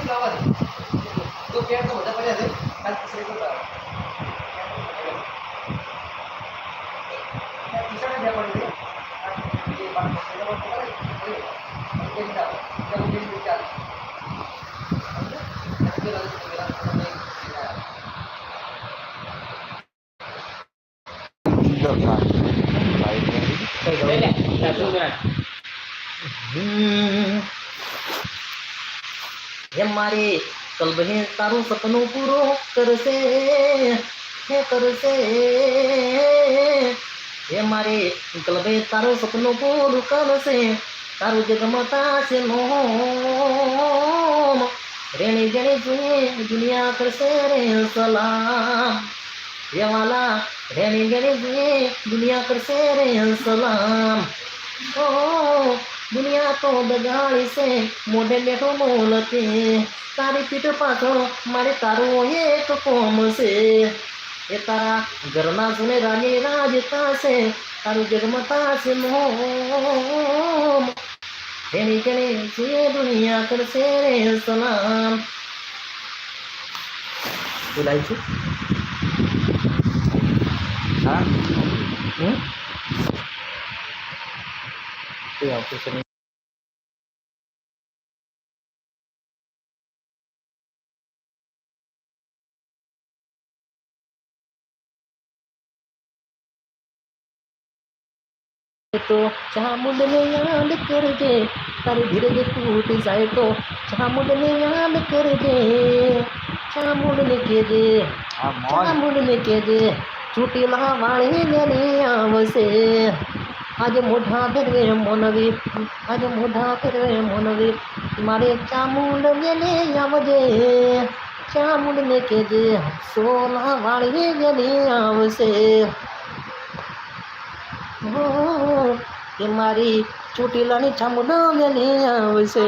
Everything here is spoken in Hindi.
फ्लावर तो पेड़ का होता पहले कल तीसरे को तीसरा क्या पड़ गया Hãy subscribe cho kênh Ghiền Mì Gõ Để không bỏ lỡ những video hấp dẫn Boleh tak? Tak tunggu kan? हम्म, ये हमारे कल्ब है तारो सपनों पूरो कर से है कर से ये हमारे कल्ब है तारो सपनों पूरो कर से तारो जगमता से नोम रेणी जने सुने दुनिया कर ઓ દુનિયા તો બગાડી છે, મોઢે બેઠો મોલ તે તારી પીઠ પાછળ મારે તારું એક કોમ છે. એ તારા ઘરના સુને રાજી રાજતા છે, તારું જગમતા છે મોમ. એની કણે છે દુનિયા કરશે રે સલામ. બોલાય છે? कोई ऑफ़िस नहीं। तो चामुंड याद कर दे कर धीरे धीरे टूट जाए तो चामुंड ने याद कर दे चामुंड ने के दे चामुंड ने के दे चुटिला लावाड़ी मेरे आव से। આજે મોઢા ફેરવે મોનવી આજે મોઢા ફેરવે મોનવી મારે ચામુંડ જેને આવજે ચામુંડને કે દે સોલા વાળી જેને આવશે હો, કે મારી ચોટીલાની ચામુંડા જેને આવશે